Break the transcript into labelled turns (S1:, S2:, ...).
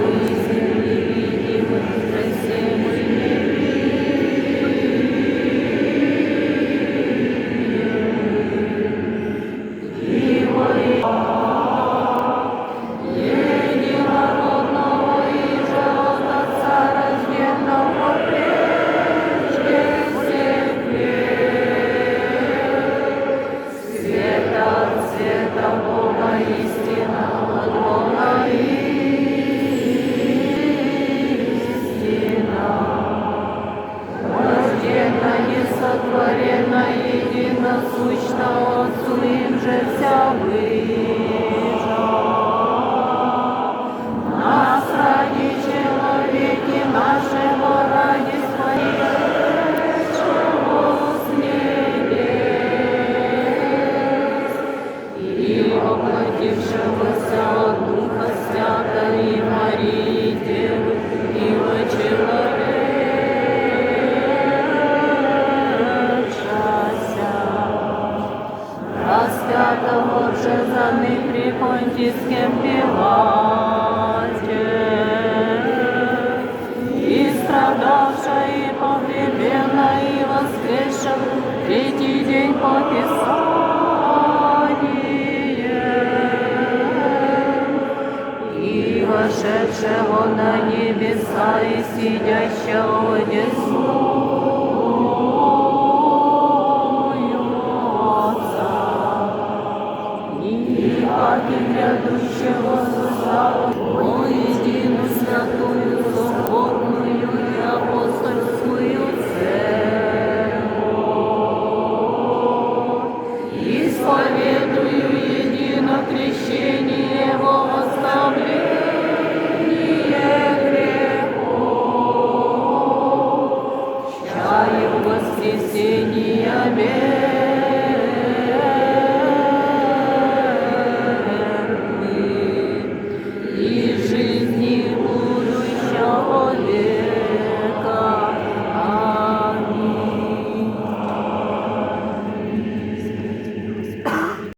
S1: и единосущна Отцу, им же вся вижа. Нас ради человеки нашего ради спасшего с небес и за них при Понтийском Пилате, и страдавша, и погребена, и воскресша в третий день по Писанию, и вошедшего на небеса, и сидящего одесную Грядущего